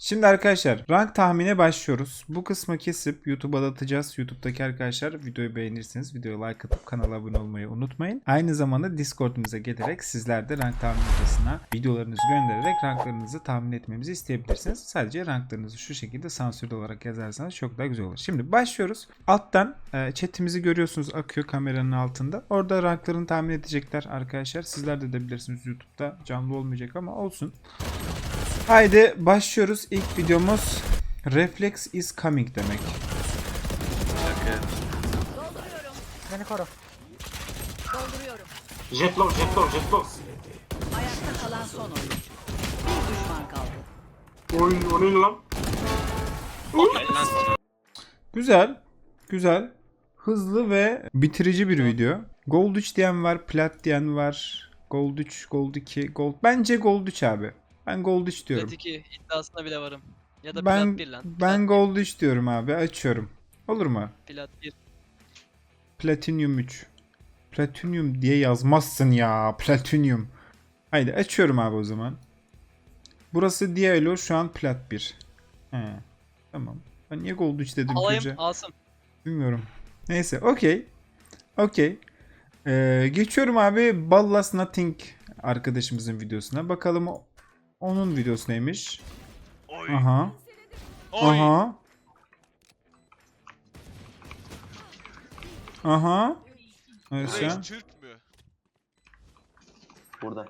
Şimdi arkadaşlar rank tahmine başlıyoruz. Bu kısmı kesip YouTube'a atacağız. YouTube'daki arkadaşlar videoyu beğenirseniz videoya like atıp kanala abone olmayı unutmayın. Aynı zamanda Discord'umuza gelerek sizler de rank tahmin odasına videolarınızı göndererek ranklarınızı tahmin etmemizi isteyebilirsiniz. Sadece ranklarınızı şu şekilde sansürlü olarak yazarsanız çok daha güzel olur. Şimdi başlıyoruz. Alttan e, chatimizi görüyorsunuz akıyor kameranın altında. Orada ranklarını tahmin edecekler arkadaşlar. Sizler de edebilirsiniz YouTube'da. Canlı olmayacak ama olsun. Haydi başlıyoruz. İlk videomuz Reflex is coming demek. Beni koru. Dolduruyorum. Jet low, jet low, jet low. Ayakta kalan son oyun. Bir düşman kaldı. Oy, o ne lan? Güzel. Güzel. Hızlı ve bitirici bir video. Gold 3 diyen var, plat diyen var. Gold 3, Gold 2, Gold. Bence Gold 3 abi. Ben Gold 3 diyorum. Plat 2 iddiasına bile varım. Ya da Ben Plat 1 lan. ben Gold 3 diyorum abi. Açıyorum. Olur mu? Plat 1. Platinum 3. Platinum diye yazmazsın ya. Platinum. Haydi açıyorum abi o zaman. Burası Diallo şu an plat 1. He. Tamam. Ben niye gold 3 dedim Alayım önce? alsın. Bilmiyorum. Neyse okey. Okey. Ee, geçiyorum abi Ballas Nothing arkadaşımızın videosuna. Bakalım onun videosu neymiş. Aha. Aha. Aha. Evet, şu an- Reis Türk mü? Burada.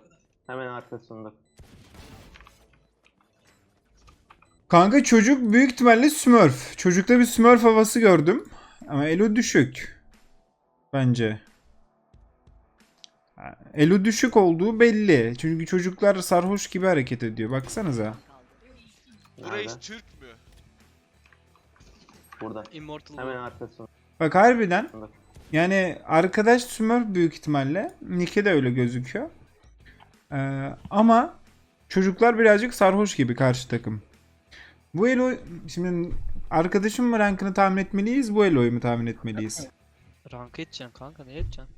Hemen arkasında. Kanka çocuk büyük ihtimalle Smurf. Çocukta bir Smurf havası gördüm. Ama Elo düşük. Bence. Elo düşük olduğu belli. Çünkü çocuklar sarhoş gibi hareket ediyor. Baksanıza. Bu Nerede? Türk mü? Burada. Immortal. Hemen arkasında. Bak harbiden. Yani arkadaş Smurf büyük ihtimalle. Nick'e de öyle gözüküyor. Ee, ama çocuklar birazcık sarhoş gibi karşı takım. Bu Elo şimdi arkadaşım mı rankını tahmin etmeliyiz? Bu Elo'yu mu tahmin etmeliyiz? Rank edeceksin kanka ne edeceksin?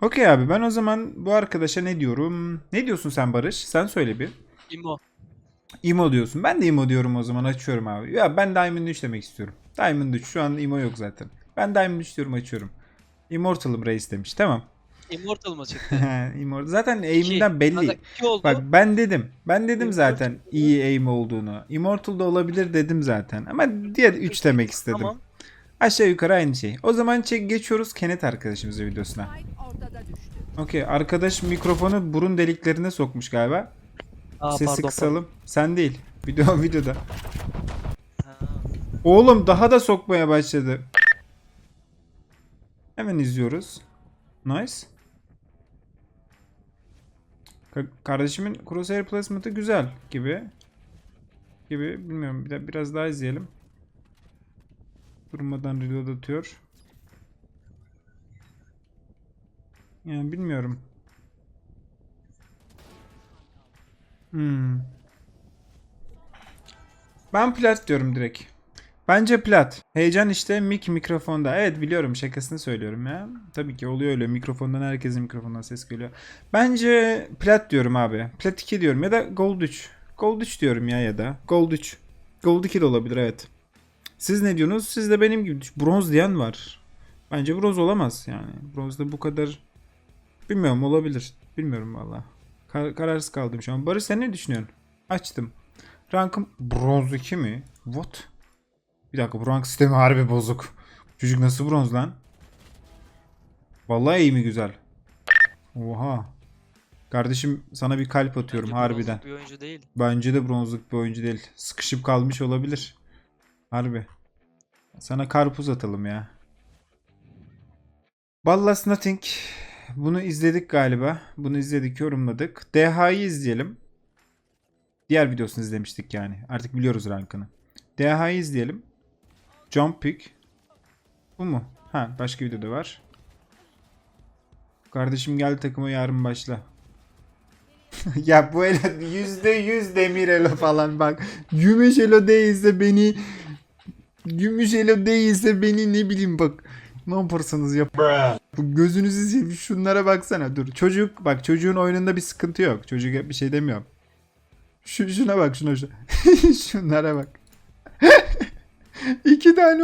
Okey abi ben o zaman bu arkadaşa ne diyorum? Ne diyorsun sen Barış? Sen söyle bir. Immo. Imo diyorsun. Ben de Imo diyorum o zaman açıyorum abi. Ya ben Diamond 3 demek istiyorum. Diamond 3 şu an Imo yok zaten. Ben Diamond 3 diyorum açıyorum. Immortal'ım reis demiş. Tamam. Immortal mı çıktı? Immortal. Zaten İki. aim'inden belli. Kanka 2 oldu. Bak ben dedim. Ben dedim Immortal zaten iyi aim olduğunu. Immortal da olabilir dedim zaten. Ama diğer 3 demek istedim. Tamam. Aşağı yukarı aynı şey. O zaman çek geçiyoruz Kenet arkadaşımızın videosuna. Okey arkadaş mikrofonu burun deliklerine sokmuş galiba. Aa, Sesi pardon, kısalım. Sen değil. Video videoda. pardon. Ha. Oğlum daha da sokmaya başladı. Hemen izliyoruz. Nice. Ka- kardeşimin crosshair placement'ı güzel gibi. Gibi bilmiyorum. Bir de biraz daha izleyelim. Durmadan reload atıyor. Yani bilmiyorum. Hmm. Ben plat diyorum direkt. Bence plat. Heyecan işte mic mikrofonda. Evet biliyorum şakasını söylüyorum ya. Tabii ki oluyor öyle. Mikrofondan herkesin mikrofondan ses geliyor. Bence plat diyorum abi. Plat 2 diyorum ya da gold 3. Gold 3 diyorum ya ya da. Gold 3. Gold 2 de olabilir evet. Siz ne diyorsunuz? Siz de benim gibi. Bronz diyen var. Bence bronz olamaz yani. Bronzda bu kadar... Bilmiyorum olabilir. Bilmiyorum valla. Kar- kararsız kaldım şu an. Barış sen ne düşünüyorsun? Açtım. Rankım bronz 2 mi? What? Bir dakika bu rank sistemi harbi bozuk. Çocuk nasıl bronz lan? Vallahi iyi mi güzel? Oha. Kardeşim sana bir kalp atıyorum Bence harbiden. bronzluk Bir oyuncu değil. Bence de bronzluk bir oyuncu değil. Sıkışıp kalmış olabilir. Harbi. Sana karpuz atalım ya. Ballas Nothing. Bunu izledik galiba. Bunu izledik, yorumladık. DH'yi izleyelim. Diğer videosunu izlemiştik yani. Artık biliyoruz rankını. DH'yi izleyelim. Jump Pick. Bu mu? Ha başka videoda var. Kardeşim gel takıma yarın başla. ya bu elo yüzde yüz demir elo falan bak. Gümüş elo değilse beni gümüş elo değilse beni ne bileyim bak. Ne yaparsanız yap. Bu gözünüzü seveyim şunlara baksana dur. Çocuk bak çocuğun oyununda bir sıkıntı yok. Çocuk bir şey demiyorum. Şu, şuna bak şuna şu. Şunlara bak. İki tane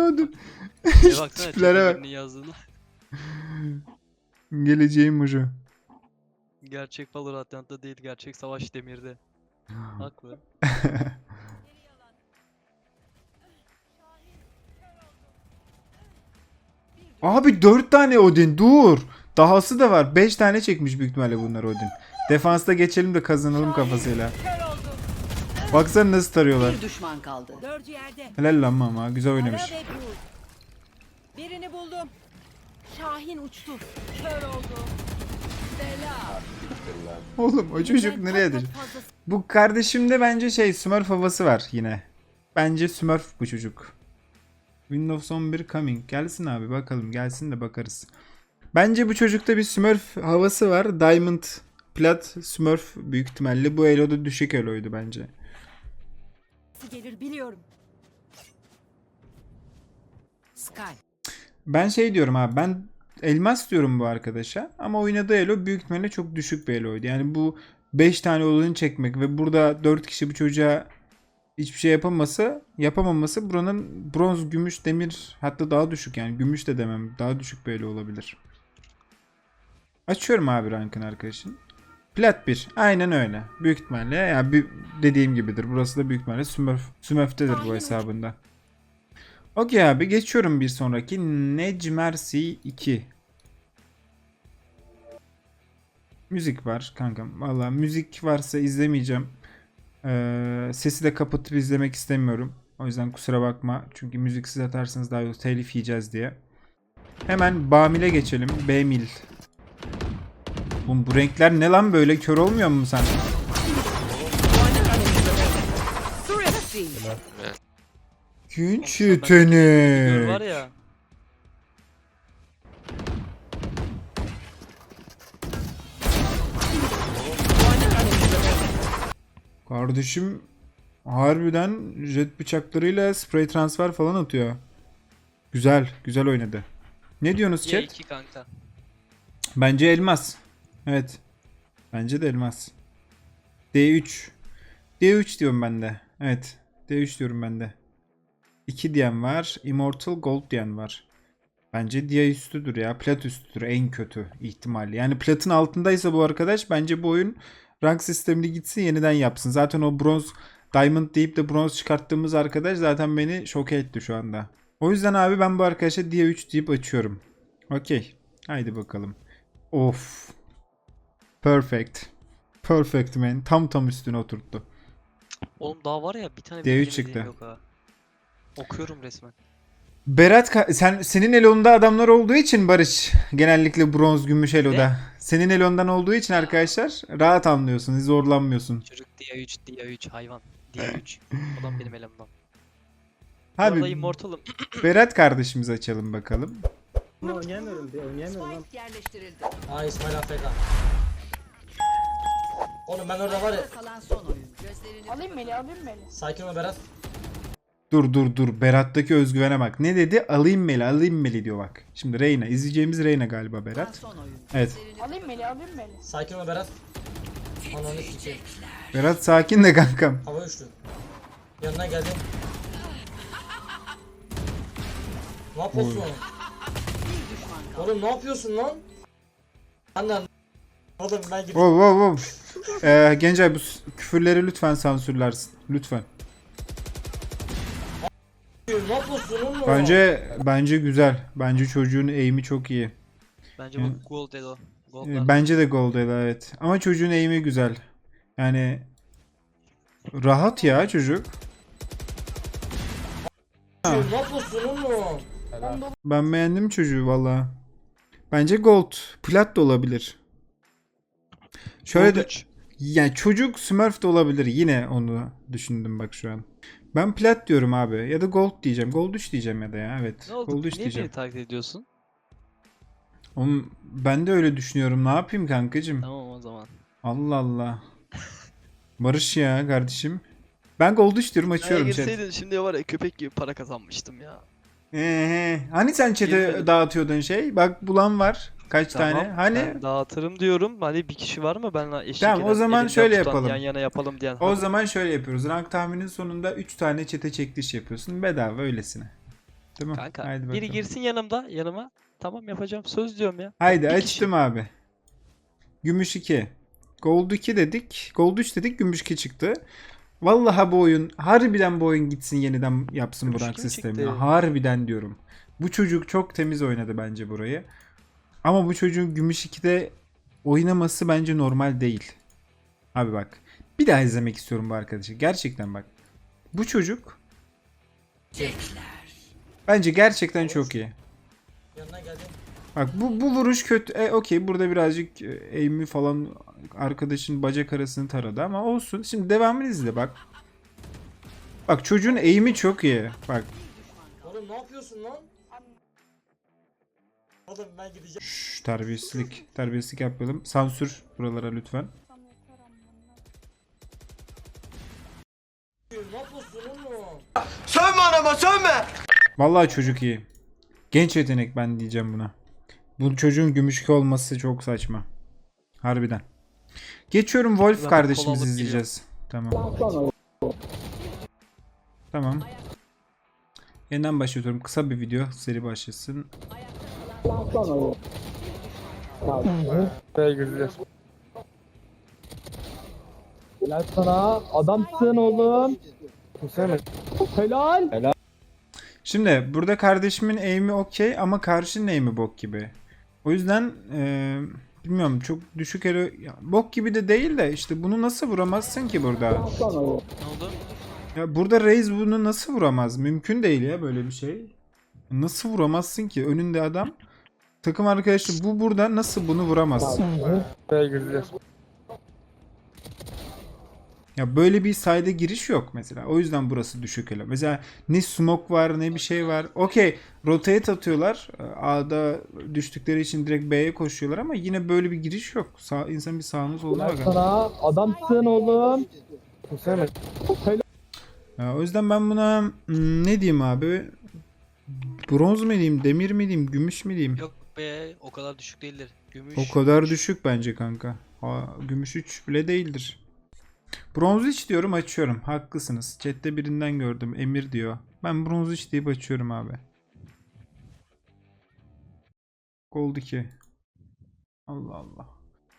baksana Tiplere bak. yazdığına. Geleceğim ucu. Gerçek Valorant'ta değil, gerçek Savaş Demir'de. Haklı. Abi 4 tane Odin dur. Dahası da var. 5 tane çekmiş büyük ihtimalle bunlar Odin. Defansta geçelim de kazanalım kafasıyla. Baksana nasıl tarıyorlar. Bir düşman kaldı. Dördü yerde. Helal lan mama güzel oynamış. Birini buldum. Şahin uçtu. Kör oldu. Bela. Oğlum o çocuk nereye Kat kat düştü? fazlası. Bu kardeşimde bence şey Smurf havası var yine. Bence Smurf bu çocuk. Windows 11 coming. Gelsin abi bakalım gelsin de bakarız. Bence bu çocukta bir Smurf havası var. Diamond Plat Smurf büyük ihtimalle. Bu Elo'da düşük Elo'ydu bence. gelir biliyorum. Sky. Ben şey diyorum abi ben elmas diyorum bu arkadaşa ama oynadığı elo büyük ihtimalle çok düşük bir eloydu. Yani bu 5 tane oyun çekmek ve burada 4 kişi bu çocuğa hiçbir şey yapaması, yapamaması buranın bronz, gümüş, demir hatta daha düşük yani gümüş de demem daha düşük elo olabilir. Açıyorum abi rankın arkadaşın. Plat 1. Aynen öyle. Büyük ihtimalle yani bir dediğim gibidir. Burası da büyük ihtimalle Smurf, Smurf'tedir bu hesabında. Okey abi geçiyorum bir sonraki Necmercy 2. Müzik var kankam. Valla müzik varsa izlemeyeceğim. Ee, sesi de kapatıp izlemek istemiyorum. O yüzden kusura bakma. Çünkü müziksiz atarsanız daha yok telif yiyeceğiz diye. Hemen Bamil'e geçelim. Bamil. Oğlum bu renkler ne lan böyle? Kör olmuyor mu sen? Gör yetenek. var ya. Kardeşim harbiden jet bıçaklarıyla spray transfer falan atıyor. Güzel, güzel oynadı. Ne diyorsunuz chat? 2 kanka. Bence elmas. Evet. Bence de elmas. D3. D3 diyorum ben de. Evet. D3 diyorum ben de. 2 diyen var. Immortal Gold diyen var. Bence Dia üstüdür ya. Plat üstüdür en kötü ihtimalle. Yani platın altındaysa bu arkadaş bence bu oyun rank sistemini gitsin yeniden yapsın. Zaten o bronz diamond deyip de bronz çıkarttığımız arkadaş zaten beni şok etti şu anda. O yüzden abi ben bu arkadaşa Dia 3 deyip açıyorum. Okey. Haydi bakalım. Of. Perfect. Perfect man. Tam tam üstüne oturttu. Oğlum daha var ya bir tane D3 bilmediğim çıktı. Yok ha. Okuyorum resmen. Berat sen senin elonda adamlar olduğu için Barış genellikle bronz gümüş eloda. Senin elondan olduğu için arkadaşlar rahat anlıyorsun, zorlanmıyorsun. Çocuk dia 3, dia 3 hayvan. Dia 3. Adam benim elimden. Abi Vallahi immortalım. Berat kardeşimizi açalım bakalım. Oynayamıyorum diye oynayamıyorum lan. Spike yerleştirildi. Aa İsmail AFK. Oğlum ben orada var ya. Kalan son oyun. Gözlerini Alayım Meli, alayım Meli. Sakin ol Berat. Dur dur dur Berat'taki özgüvene bak. Ne dedi? Alayım Meli, alayım Meli diyor bak. Şimdi Reyna, izleyeceğimiz Reyna galiba Berat. Evet. Alayım Meli, alayım Meli. Sakin ol Berat. Ananı sikeyim. Berat sakin de kankam. Hava uçtu. Yanına geldim. Ne yapıyorsun oğlum? Oğlum ne yapıyorsun lan? Annen. Oğlum ben gidip Wow wow wow. Ee, Gencay bu küfürleri lütfen sansürlersin. Lütfen. Bence bence güzel. Bence çocuğun eğimi çok iyi. Bence bu gold elo. Gold Ee, Bence de Gold'el evet. Ama çocuğun eğimi güzel. Yani rahat ya çocuk. Ben beğendim çocuğu valla. Bence Gold. Plat da olabilir. Şöyle de yani çocuk Smurf de olabilir. Yine onu düşündüm bak şu an. Ben plat diyorum abi. Ya da gold diyeceğim. Gold 3 diyeceğim ya da ya. Evet. Ne oldu? Gold 3 Niye diyeceğim. beni taklit ediyorsun? Oğlum, ben de öyle düşünüyorum. Ne yapayım kankacım? Tamam o zaman. Allah Allah. Barış ya kardeşim. Ben gold 3 diyorum açıyorum chat. girseydin şimdi var ya köpek gibi para kazanmıştım ya. Ee, hani sen Girmedim. dağıtıyordun şey? Bak bulan var. Kaç tane? Hani Ben dağıtırım diyorum. Hani bir kişi var mı benimle eşlik Tamam, o zaman şöyle tutan, yapalım. Yan yana yapalım diyen. o zaman şöyle yapıyoruz. Rank tahminin sonunda 3 tane çete çekiliş yapıyorsun. Bedava öylesine. Tamam. Kanka Haydi biri bakalım. girsin yanımda yanıma. Tamam yapacağım. Söz diyorum ya. Haydi Bir açtım abi. Gümüş 2. Gold 2 dedik. Gold 3 dedik. Gümüş 2 çıktı. Vallahi bu oyun harbiden bu oyun gitsin yeniden yapsın bu rank mi sistemini. çıktı? Harbiden diyorum. Bu çocuk çok temiz oynadı bence burayı. Ama bu çocuğun Gümüş 2'de oynaması bence normal değil. Abi bak. Bir daha izlemek istiyorum bu arkadaşı. Gerçekten bak. Bu çocuk bence gerçekten çok iyi. Bak bu, bu vuruş kötü. E okey burada birazcık e, aim'i falan arkadaşın bacak arasını taradı ama olsun. Şimdi devamını izle bak. Bak çocuğun aim'i çok iyi. Bak Oğlum ne yapıyorsun lan? Oğlum ben gideceğim. şş, terbiyesizlik. Terbiyesizlik yapmayalım. Sansür buralara lütfen. Ne yapıyorsun oğlum? Vallahi çocuk iyi. Genç yetenek ben diyeceğim buna. Bu çocuğun gümüşlük olması çok saçma. Harbiden. Geçiyorum Wolf Zaten kardeşimizi kola alıp izleyeceğiz. Tamam. Tamam. Yeniden başlıyorum. Kısa bir video. Seri başlasın. Helal sana. Adamsın oğlum. Helal. Şimdi burada kardeşimin aim'i okey ama karşının aim'i bok gibi. O yüzden eee, bilmiyorum çok düşük elo... ya, bok gibi de değil de işte bunu nasıl vuramazsın ki burada? Ne oldu? Ya burada Reis bunu nasıl vuramaz? Mümkün değil ya böyle bir şey. Nasıl vuramazsın ki? Önünde adam. Takım arkadaşı bu burada nasıl bunu vuramaz? Ya böyle bir sayda giriş yok mesela. O yüzden burası düşük elo. Mesela ne smoke var ne bir şey var. Okey rotate atıyorlar. A'da düştükleri için direkt B'ye koşuyorlar ama yine böyle bir giriş yok. Sağ, insan bir sağına soluna bakar. sana. Adamsın oğlum. Ya, o yüzden ben buna hmm, ne diyeyim abi? Bronz mu diyeyim, demir mi diyeyim, gümüş mü diyeyim? Yok be o kadar düşük değildir. Gümüş. O kadar düşük bence kanka. Ha, gümüş 3 bile değildir. Bronz 3 diyorum açıyorum. Haklısınız. Chat'te birinden gördüm. Emir diyor. Ben bronz 3 deyip açıyorum abi. Gold 2. Allah Allah.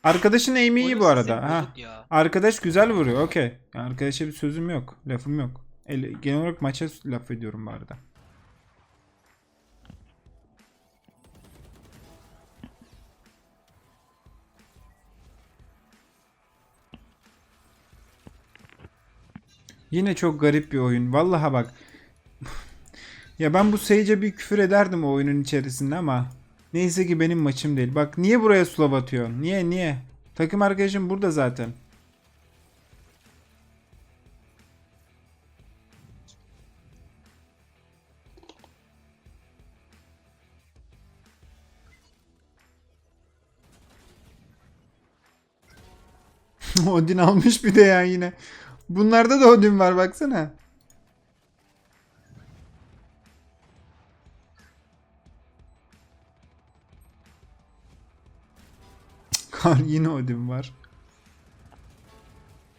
Arkadaşın aim'i iyi bu arada. Ha. Arkadaş güzel vuruyor. Okey. Arkadaşa bir sözüm yok. Lafım yok. El- genel olarak maça laf ediyorum bu arada. Yine çok garip bir oyun. Vallahi bak. ya ben bu Sage'e bir küfür ederdim o oyunun içerisinde ama neyse ki benim maçım değil. Bak niye buraya sula batıyor? Niye niye? Takım arkadaşım burada zaten. Odin almış bir de ya yine. Bunlarda da Odin var baksana. Kar yine Odin var.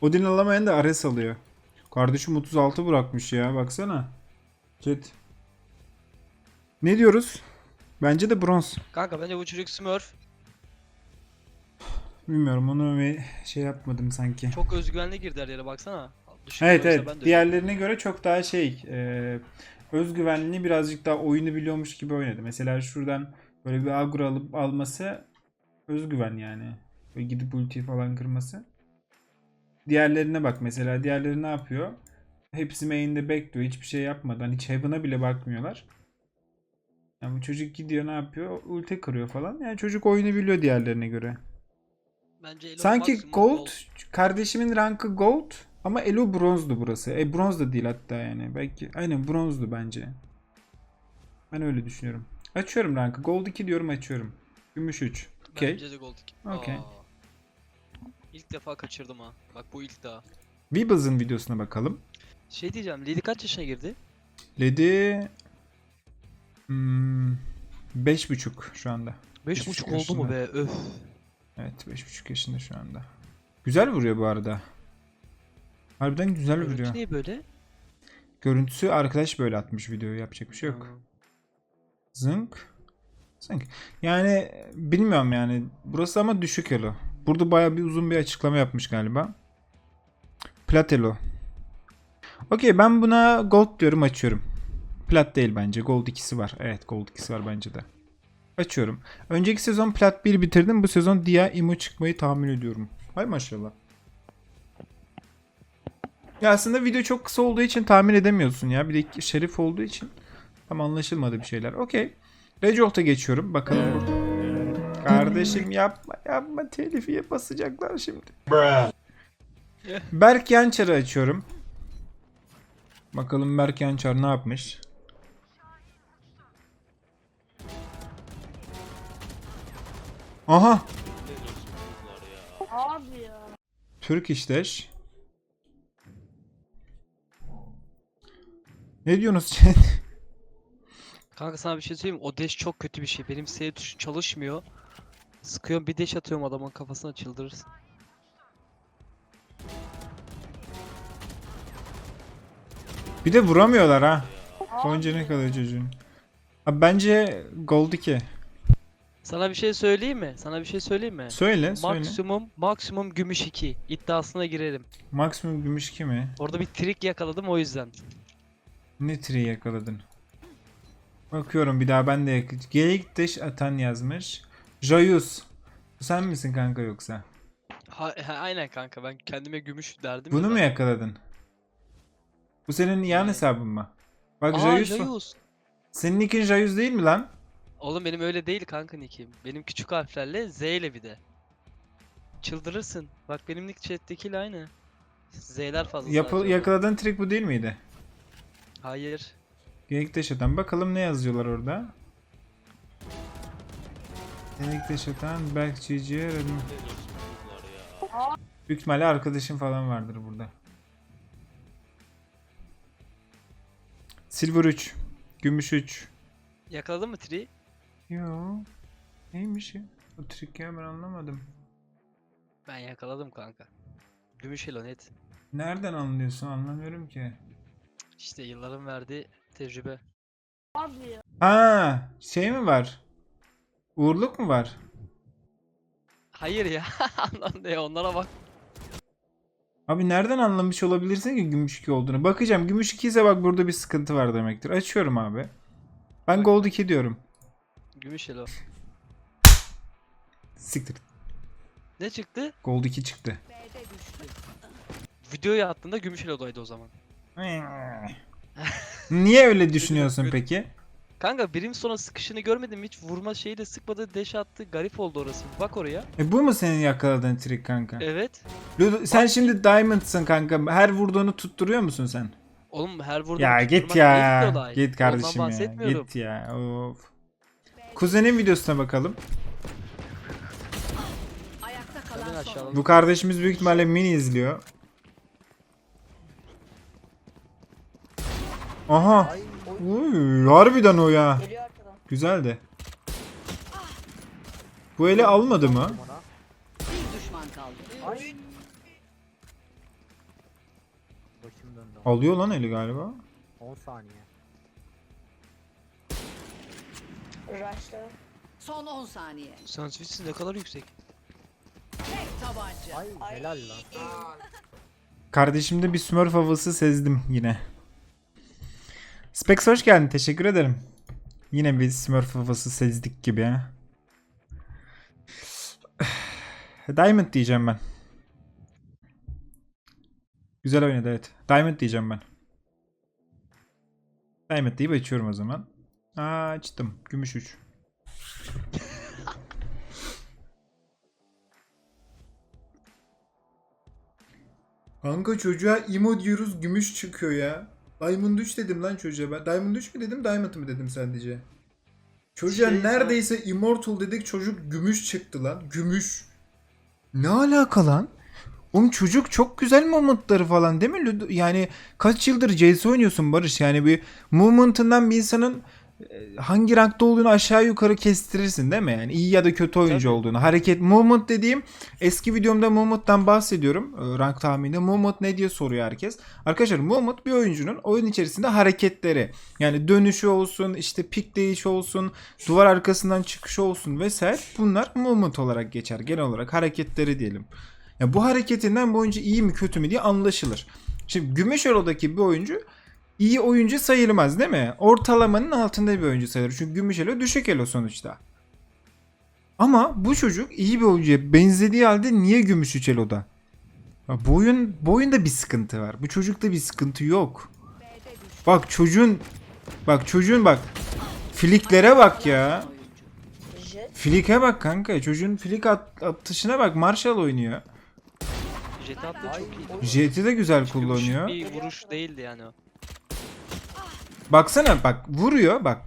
Odin alamayan da Ares alıyor. Kardeşim 36 bırakmış ya baksana. Chat. Ne diyoruz? Bence de bronz. Kanka bence bu çocuk Smurf. Bilmiyorum onu bir şey yapmadım sanki. Çok özgüvenli girdi her yere baksana. Evet evet. Diğerlerine göre çok daha şey e, özgüvenli birazcık daha oyunu biliyormuş gibi oynadı. Mesela şuradan böyle bir agro alıp alması özgüven yani. Böyle gidip ulti falan kırması. Diğerlerine bak mesela. Diğerleri ne yapıyor? Hepsi main'de bekliyor. Hiçbir şey yapmadan. Hiç heaven'a bile bakmıyorlar. Yani bu çocuk gidiyor ne yapıyor? Ulti kırıyor falan. Yani çocuk oyunu biliyor diğerlerine göre. Bence Elon Sanki maksimum gold, kardeşimin rankı gold ama Elo bronzdu burası. E bronz da değil hatta yani. Belki aynen bronzdu bence. Ben öyle düşünüyorum. Açıyorum rankı. Gold 2 diyorum açıyorum. Gümüş 3. Okey. Bence de gold 2. Okey. Aa. İlk defa kaçırdım ha. Bak bu ilk daha. Weebles'ın videosuna bakalım. Şey diyeceğim. Lily kaç yaşına girdi? Lady hmm, 5.5 şu anda. Beş Hiçbir buçuk oldu mu be? Öf. Evet 5.5 yaşında şu anda. Güzel vuruyor bu arada. Harbiden güzel vuruyor. Görüntü niye böyle? Görüntüsü arkadaş böyle atmış videoyu yapacak bir şey yok. Ha. Zınk. Zınk. Yani bilmiyorum yani. Burası ama düşük elo. Burada baya bir uzun bir açıklama yapmış galiba. Plat elo. Okey ben buna gold diyorum açıyorum. Plat değil bence. Gold 2'si var. Evet gold 2'si var bence de. Açıyorum. Önceki sezon plat 1 bitirdim. Bu sezon dia imo çıkmayı tahmin ediyorum. Hay maşallah. Ya aslında video çok kısa olduğu için tahmin edemiyorsun ya. Bir de şerif olduğu için tam anlaşılmadı bir şeyler. Okey. Recolt'a geçiyorum. Bakalım burada. Kardeşim yapma yapma telifiye basacaklar şimdi. Berk Yançar'ı açıyorum. Bakalım Berk Yançar ne yapmış? Aha. Abi ya. Türk işleş. Ne diyorsunuz chat? Kanka sana bir şey söyleyeyim mi? O dash çok kötü bir şey. Benim S tuşu çalışmıyor. Sıkıyorum bir dash atıyorum adamın kafasına çıldırırsın. Bir de vuramıyorlar ha. Oyuncu ne kadar çocuğun. Abi bence Gold 2. Sana bir şey söyleyeyim mi? Sana bir şey söyleyeyim mi? Söyle söyle. Maksimum maksimum gümüş 2 iddiasına girerim. Maksimum gümüş 2 mi? Orada bir trik yakaladım o yüzden. Ne tri yakaladın? Bakıyorum bir daha ben de yak- Geyik deş atan yazmış. Joyus. Bu sen misin kanka yoksa? Ha, ha, aynen kanka ben kendime gümüş derdim. Bunu ya mu zaten. yakaladın? Bu senin yan hesabın mı? Bak Aa Joyus. Jayus. Senin nickin Joyus değil mi lan? Oğlum benim öyle değil kanka nickim. Benim küçük harflerle Z ile bir de. Çıldırırsın. Bak benim nick chat'tekiyle aynı. Z'ler fazla Yapı, sadece yakaladığın trik bu değil miydi? Hayır. Geyik deş atan. Bakalım ne yazıyorlar orada. Geyik deş atan. Berk. Redmi. Büyük ihtimalle arkadaşım falan vardır burada. Silver 3. Gümüş 3. Yakaladın mı tri? Yo. Neymiş ya? O trik ya ben anlamadım. Ben yakaladım kanka. Gümüş elo net. Nereden anlıyorsun anlamıyorum ki. İşte yılların verdiği tecrübe. Abi ya. Ha, şey mi var? Uğurluk mu var? Hayır ya. Lan ne onlara bak. Abi nereden anlamış olabilirsin ki gümüş 2 olduğunu? Bakacağım. Gümüş 2 ise bak burada bir sıkıntı var demektir. Açıyorum abi. Ben Bak. gold 2 diyorum. Gümüş elo. Siktir. Ne çıktı? Gold 2 çıktı. Videoyu attığında gümüş elodaydı o zaman. Niye öyle düşünüyorsun peki? Kanka birim sonra sıkışını görmedim hiç vurma şeyi de sıkmadı deş attı garip oldu orası. Bak oraya. E bu mu senin yakaladığın trik kanka? Evet. Ludo- sen şimdi diamond'sın kanka. Her vurduğunu tutturuyor musun sen? Oğlum her vurduğum Ya git ya. Git kardeşim ya. Git ya. Of. Kuzenin videosuna bakalım. Ayakta Hemen kalan son. aşağıladım. Bu kardeşimiz büyük ihtimalle mini izliyor. Aha. Uy, harbiden o ya. Geliyor arkadan. Güzeldi. Bu eli almadı mı? Bir düşman kaldı. Ay. Başım döndü. Alıyor lan eli galiba. 10 saniye. Rush'ta. Son 10 saniye. Sensitivitesi ne kadar yüksek. Tek tabanca. Ay, helal lan. Kardeşimde bir smurf havası sezdim yine. Spex hoş geldin. Teşekkür ederim. Yine bir smurf havası sezdik gibi ha. Diamond diyeceğim ben. Güzel oynadı evet. Diamond diyeceğim ben. Diamond deyip açıyorum o zaman. Aa açtım. Gümüş 3. Kanka çocuğa imo diyoruz gümüş çıkıyor ya. Diamond 3 dedim lan çocuğa ben. Diamond 3 mü dedim Diamond mı dedim sadece. Çocuğa Şey, neredeyse immortal dedik çocuk gümüş çıktı lan. Gümüş. Ne alaka lan? Oğlum çocuk çok güzel momentları falan değil mi? Yani kaç yıldır CS oynuyorsun Barış? Yani bir movement'ından bir insanın hangi rankta olduğunu aşağı yukarı kestirirsin değil mi? Yani iyi ya da kötü oyuncu Tabii. olduğunu. Hareket movement dediğim eski videomda movement'tan bahsediyorum. e, Rank tahmininde movement ne diye soruyor herkes. Arkadaşlar movement bir oyuncunun oyun içerisinde hareketleri. Yani dönüşü olsun, işte pik değişi olsun, duvar arkasından çıkışı olsun vesaire. Bunlar movement olarak geçer. Genel olarak hareketleri diyelim. Ya bu hareketinden bu oyuncu iyi mi kötü mü diye anlaşılır. Şimdi Gümüşelo'daki bir oyuncu iyi oyuncu sayılmaz değil mi? Ortalamanın altında bir oyuncu sayılır. Çünkü Gümüşelo düşük elo sonuçta. Ama bu çocuk iyi bir oyuncuya benzediği halde niye Gümüş eloda? Ya bu, oyun, bu oyunda bir sıkıntı var. Bu çocukta bir sıkıntı yok. Bak çocuğun bak çocuğun bak fliklere bak ya. Flike bak kanka. Çocuğun flik at, atışına bak. Marshall oynuyor. Jet attı çok iyi. Jet'i de güzel kullanıyor. Bir vuruş değildi yani o. Baksana bak vuruyor bak.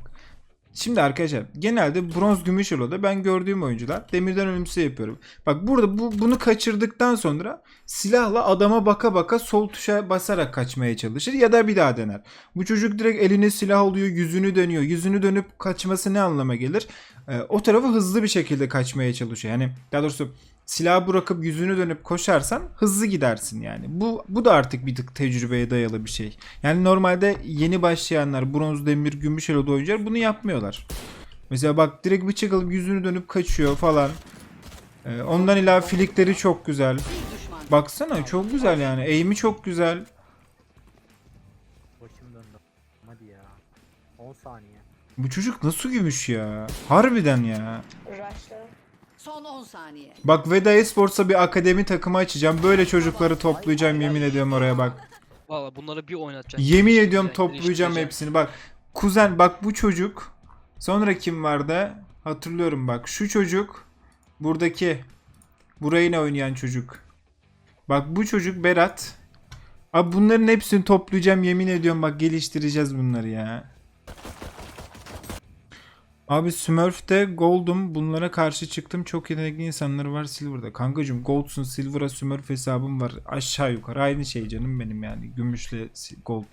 Şimdi arkadaşlar genelde bronz gümüş eloda ben gördüğüm oyuncular demirden ölümsüz yapıyorum. Bak burada bu bunu kaçırdıktan sonra silahla adama baka baka sol tuşa basarak kaçmaya çalışır ya da bir daha dener. Bu çocuk direkt eline silah alıyor yüzünü dönüyor. Yüzünü dönüp kaçması ne anlama gelir? Ee, o tarafı hızlı bir şekilde kaçmaya çalışıyor. Yani daha doğrusu silahı bırakıp yüzünü dönüp koşarsan hızlı gidersin yani. Bu bu da artık bir tık tecrübeye dayalı bir şey. Yani normalde yeni başlayanlar bronz, demir, gümüş eloda oyuncular bunu yapmıyorlar. Mesela bak direkt bıçak alıp yüzünü dönüp kaçıyor falan. Ee, ondan ila filikleri çok güzel. Baksana çok güzel yani. Eğimi çok güzel. Başım döndü. Hadi ya. 10 saniye. Bu çocuk nasıl gümüş ya? Harbiden ya. Rush'ta. Son 10 saniye. Bak Veda Esports'a bir akademi takımı açacağım. Böyle çocukları toplayacağım yemin ediyorum oraya bak. Valla bunları bir oynatacağım. Yemin ediyorum toplayacağım hepsini. Bak kuzen bak bu çocuk. Sonra kim vardı? Hatırlıyorum bak şu çocuk. Buradaki. Burayı ne oynayan çocuk. Bak bu çocuk Berat. Abi bunların hepsini toplayacağım yemin ediyorum bak geliştireceğiz bunları ya. Abi Smurf'te Gold'um. Bunlara karşı çıktım. Çok yetenekli insanları var Silver'da. Kankacım Gold'sun Silver'a Smurf hesabım var. Aşağı yukarı aynı şey canım benim yani. Gümüşle Gold.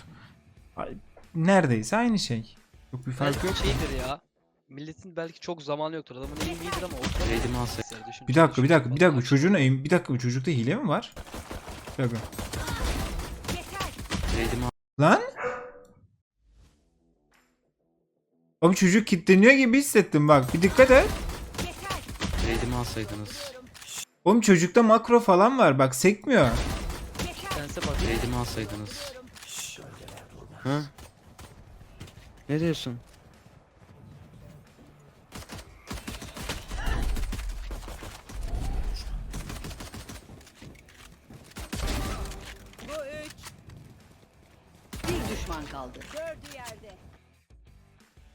Ay, Neredeyse aynı şey. Çok bir fark Belki yok. şeydir ya. Milletin belki çok zamanı yoktur. Adamın eğimi iyidir ama oturamıyor. Eğitimi alsaydı. Bir dakika bir dakika bir dakika. Çocuğun aim bir dakika bu çocukta hile mi var? Bir dakika. Lan? Abi çocuk kilitleniyor gibi hissettim bak. Bir dikkat et. Eğitimi alsaydınız. Oğlum çocukta makro falan var. Bak sekmiyor. Sense bak. Alsaydınız. Ha? Ne diyorsun?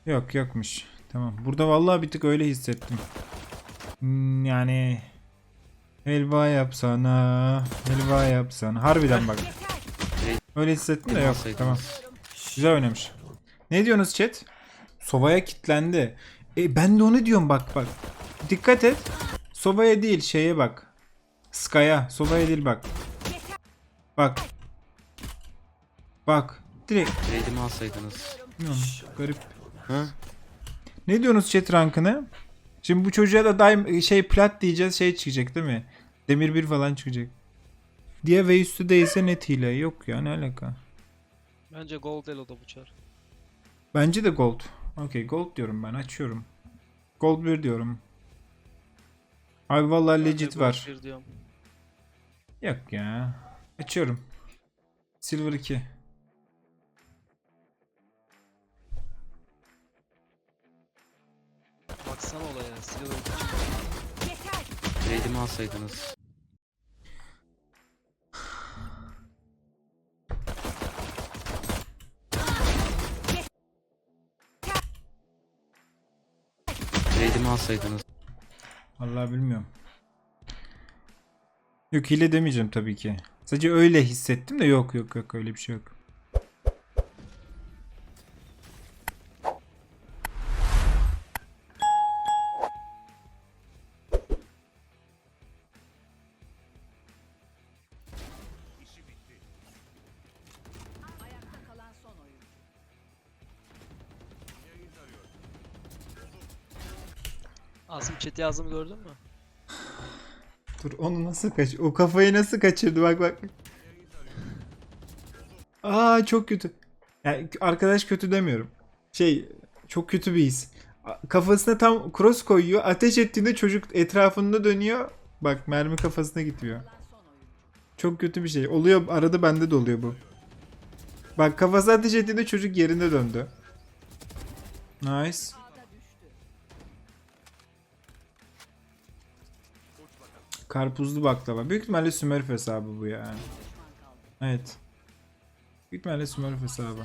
Yok yokmuş. Tamam. Burada vallahi bir tık öyle hissettim. Hmm, Yani helva yapsana, helva yapsana. Harbiden bak. Öyle hissettim de yok. Tamam. Güzel oynamış. Ne diyorsunuz chat? Sova'ya kilitlendi. E ben de onu diyorum bak bak. Dikkat et. Sova'ya değil şeye bak. Sky'a. Sova'ya değil bak. Bak. Bak. Direkt. Eğitimi alsaydınız. Bilmiyorum, Garip. Ha? Ne diyorsunuz chat rankını? Şimdi bu çocuğa da daim şey plat diyeceğiz şey çıkacak değil mi? Demir bir falan çıkacak. Diye ve üstü değilse net hile. Yok ya ne alaka? Bence Gold Elo'da bu çar. Bence de gold. Okey gold diyorum ben açıyorum. Gold 1 diyorum. Abi vallahi Bence legit var. Yok ya. Açıyorum. Silver 2. Baksana olaya. Silver Eğitimi alsaydınız. Eğitimi alsaydınız. Vallahi bilmiyorum. Yok hile demeyeceğim tabii ki. Sadece öyle hissettim de yok yok yok öyle bir şey yok. Chat'e yazdığımı gördün mü? Dur onu nasıl kaç o kafayı nasıl kaçırdı bak bak. Aa çok kötü. Yani arkadaş kötü demiyorum. Şey çok kötü bir his. Kafasına tam cross koyuyor. Ateş ettiğinde çocuk etrafında dönüyor. Bak mermi kafasına gitmiyor. Çok kötü bir şey. Oluyor arada bende de oluyor bu. Bak kafası ateş ettiğinde çocuk yerine döndü. Nice. Karpuzlu baklava. Büyük ihtimalle Smurf hesabı bu ya. Evet. Büyük ihtimalle Smurf hesabı.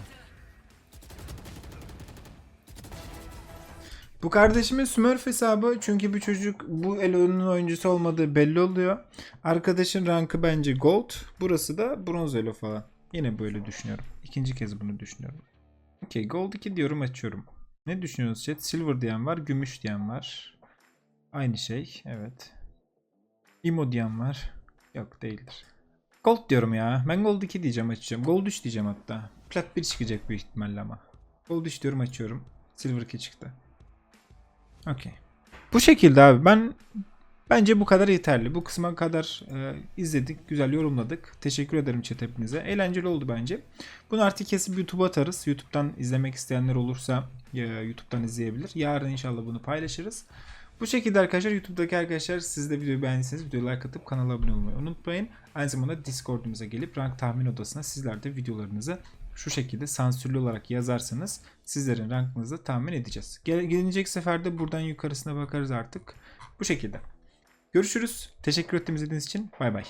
Bu kardeşimin Smurf hesabı çünkü bu çocuk bu Elo'nun oyuncusu olmadığı belli oluyor. Arkadaşın rankı bence Gold. Burası da Bronz Elo falan. Yine böyle düşünüyorum. İkinci kez bunu düşünüyorum. Okey Gold 2 diyorum açıyorum. Ne düşünüyorsunuz chat? Silver diyen var, gümüş diyen var. Aynı şey evet. Imo var. Yok değildir. Gold diyorum ya. Ben Gold 2 diyeceğim açacağım. Gold 3 diyeceğim hatta. Plat 1 çıkacak büyük ihtimalle ama. Gold 3 diyorum açıyorum. Silver 2 çıktı. Okey. Bu şekilde abi ben bence bu kadar yeterli. Bu kısma kadar e, izledik, güzel yorumladık. Teşekkür ederim chat hepinize. Eğlenceli oldu bence. Bunu artık kesip YouTube'a atarız. YouTube'dan izlemek isteyenler olursa e, YouTube'dan izleyebilir. Yarın inşallah bunu paylaşırız. Bu şekilde arkadaşlar YouTube'daki arkadaşlar siz de videoyu beğendiyseniz videoya like atıp kanala abone olmayı unutmayın. Aynı zamanda Discord'umuza gelip rank tahmin odasına sizler de videolarınızı şu şekilde sansürlü olarak yazarsanız sizlerin rankınızı tahmin edeceğiz. Gel gelecek seferde buradan yukarısına bakarız artık. Bu şekilde. Görüşürüz. Teşekkür ettiğiniz için. Bay bay.